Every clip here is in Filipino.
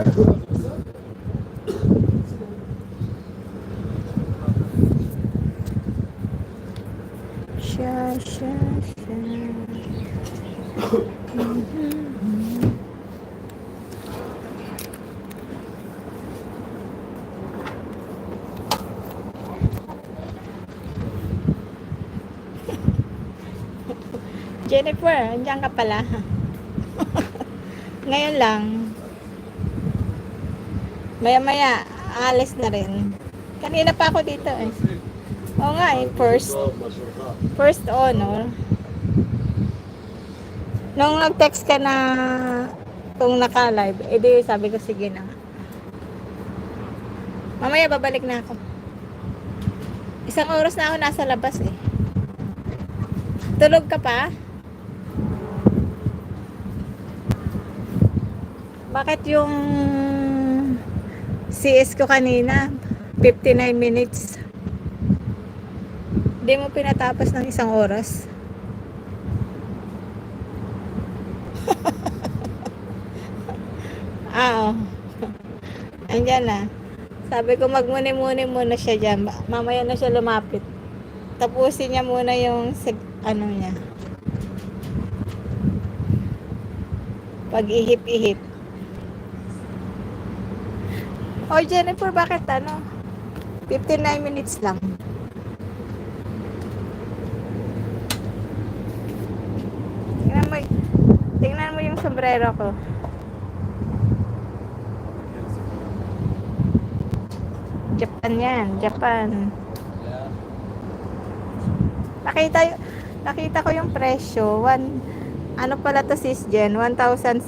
Siya, siya, siya. Jennifer, andiyan ka pala. Ngayon lang. Maya-maya, alis na rin. Kanina pa ako dito eh. Oo nga eh, first. First honor. Nung nag-text ka na kung naka-live, edi sabi ko sige na. Mamaya babalik na ako. Isang oras na ako nasa labas eh. Tulog ka pa? Bakit yung CS ko kanina, 59 minutes? Hindi mo pinatapos ng isang oras? ah, oh. Andyan na. Sabi ko magmuni-muni muna siya dyan. Mamaya na siya lumapit. Tapusin niya muna yung ano niya. Pag ihip-ihip. O Jennifer, bakit ano? 59 minutes lang. Tingnan mo, tingnan mo yung sombrero ko. Japan yan, Japan. Nakita, nakita ko yung presyo. One, ano pala to sis Jen? 1,700.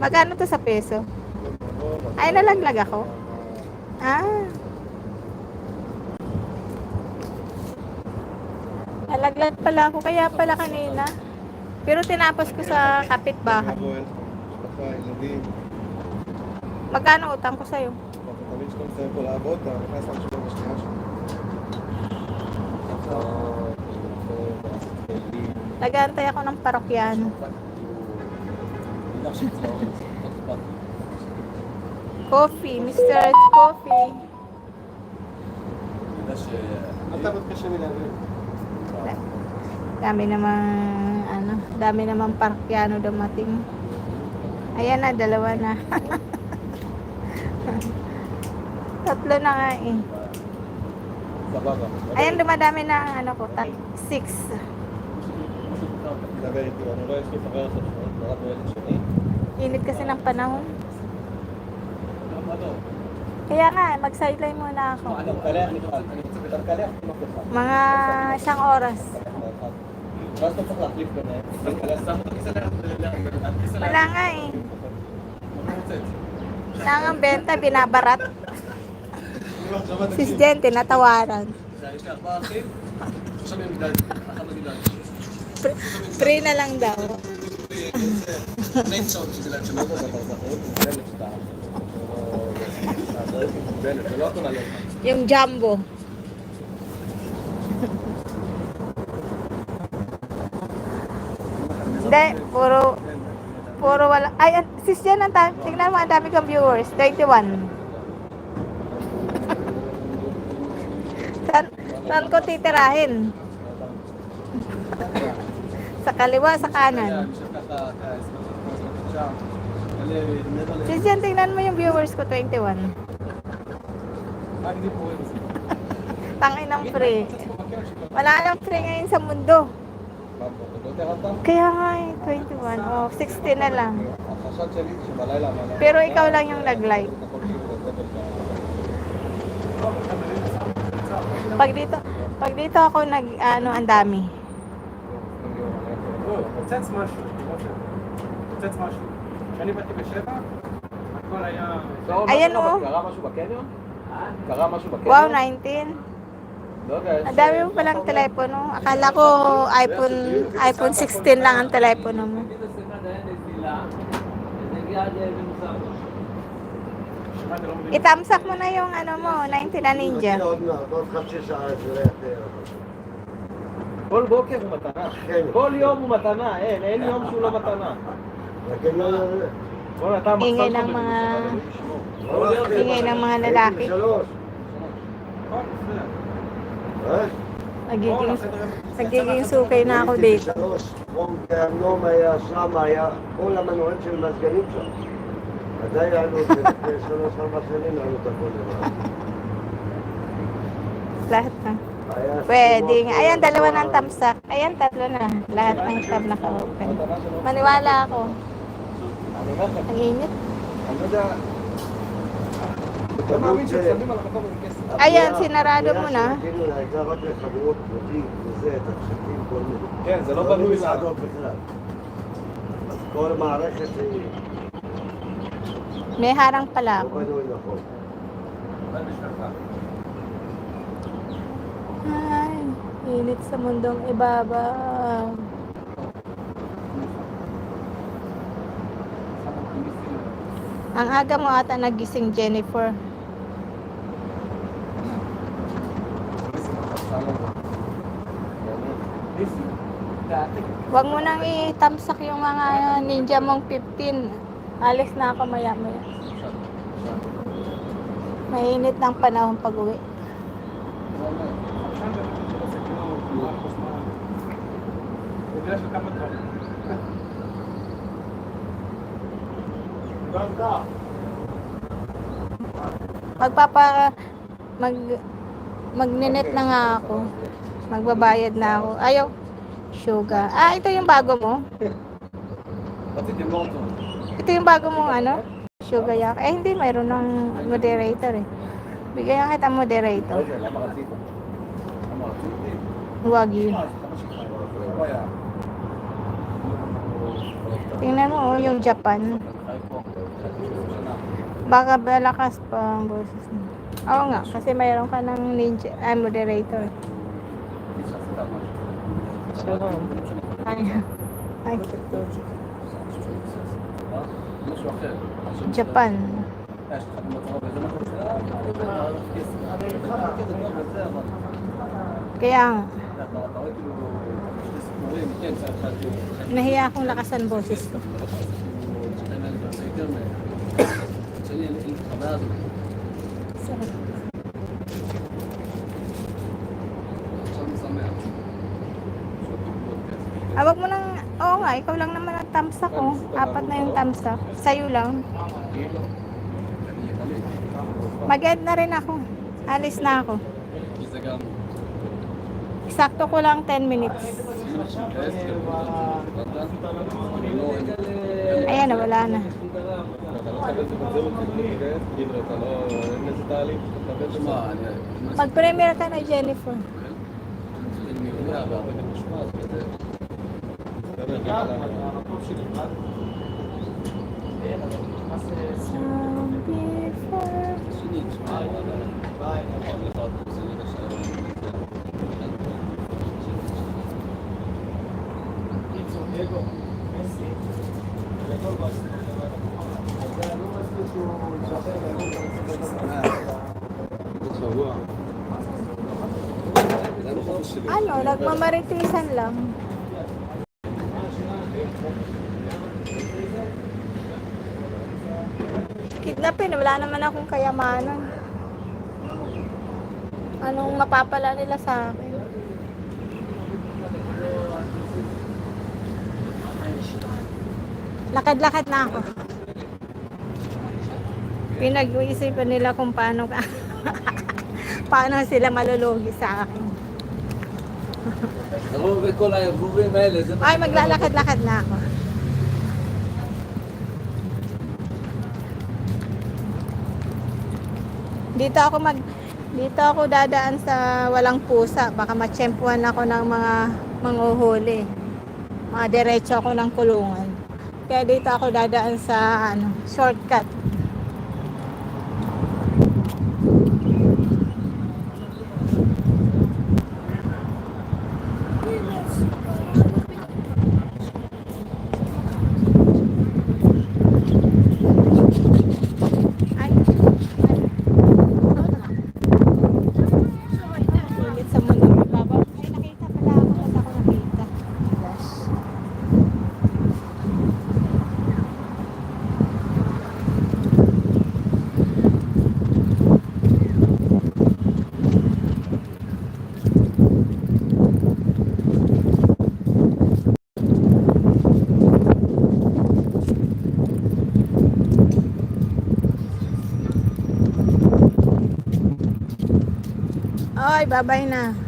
Magkano to sa peso? Ay, nalaglag ako. Ah. Nalaglag pala ako, kaya pala kanina. Pero tinapos ko sa kapitbahay. Magkano utang ko sa'yo? Nagantay ako ng parokyano. Coffee, Mr. It's coffee. Matabot ka siya nila rin. Dami naman, ano, dami naman parkyano dumating. Ayan na, dalawa na. Tatlo na nga eh. Ayan, dumadami na ang ano ko, tat six. Init kasi ng panahon. Kaya nga, mag-sideline muna ako. Mga isang oras. Wala nga eh. Lang ang benta, binabarat. Sis Jen, tinatawaran. Pre- na lang daw. Yung jumbo. Hindi, puro, puro wala. Ay, sis Jen, ang ta- tingnan mo, ang dami kong viewers. 21. saan, saan ko titirahin? sa kaliwa, sa kanan. Sis tingnan mo yung viewers ko, 21. Tangin ng free. Wala nang free ngayon sa mundo. Kaya nga eh, 21. Oh, 60 na lang. Pero ikaw lang yung nag-like. Pag dito, pag dito ako nag ano ang dami. Oh, that's mushroom. That's mushroom. כשאני באתי בשבע, הכל היה... Ayan, oh. קרה משהו בקניון? קרה משהו בקניון? Wow, 19. לא יודע, יש... Ang dami mo palang telepono. Akala ko iPhone iPhone 16 lang ang telepono mo. שמעתי, לא מבין. I-thumbs up mo na yung ano mo, 19 na ninja. עוד מעט, עוד חצי שעה זה לא יפה. כל בוקר הוא מתנה. כן. כל יום הוא מתנה, אין, אין יום שהוא לא מתנה. wala, tama. Ingay ng mga ingay ng mga lalaki. Nagiging, nagiging sukay na ako dito. Lahat na. Pwede nga. Ayan, dalawa ng thumbs up. Ayan, tatlo na. Lahat ng tab naka-open. Maniwala ako. על המקום הזה כסף. Ayan, sinarado mo na. כאילו, הייתה רק לחברות פרטים וזה, תכשיטים, כל מיני. כן, זה לא בנוי לה... מסעדות בכלל. אז כל מערכת היא May harang pala לא ako. בנוי נכון. Ay, init sa mundong ibabaw. Ang aga mo ata nagising, Jennifer. Huwag mo nang itamsak yung mga ninja mong 15. Alis na ako maya maya. Mainit ng panahon pag uwi. Gracias, Magpapa mag magnenet na nga ako. Magbabayad na ako. Ayaw. Sugar. Ah, ito yung bago mo. Ito yung bago mong ano? Sugar yak. Eh, hindi. Mayroon ng moderator eh. Bigyan kita moderator. Huwag yun. Tingnan mo oh, yung Japan. Baka malakas pa ang boses mo. Oo nga, kasi mayroon ka ng ninja, ah, moderator. Shalom. Ay, ay, Japan. Kaya ang nahiya akong lakasan boses ko. Actually, ang ah, silip ka ba? Sarap. Awag mo nang, oo nga, ikaw lang naman ang tamsak ko. Oh. Apat na yung tamsak. Sa'yo lang. Mag-end na rin ako. Alis na ako. Sakto ko lang 10 minutes. Ayan, wala na. Mag-premier ka na, Jennifer. Thank you. Ano, nagmamaritisan lang. Kidnapin, wala naman akong kayamanan. Anong mapapala nila sa akin? Lakad-lakad na ako. Pinag-uisipan nila kung paano ka paano sila malulugi sa akin. Ay, maglalakad-lakad na ako. Dito ako mag dito ako dadaan sa walang pusa. Baka matsyempuhan ako ng mga manghuhuli. Mga diretso ako ng kulungan. Kaya dito ako dadaan sa ano, shortcut. Ay. Ulit sa mundo ibabaw. Ay, nakita pala ako. Ba't ako nakita? Gosh. Babay na.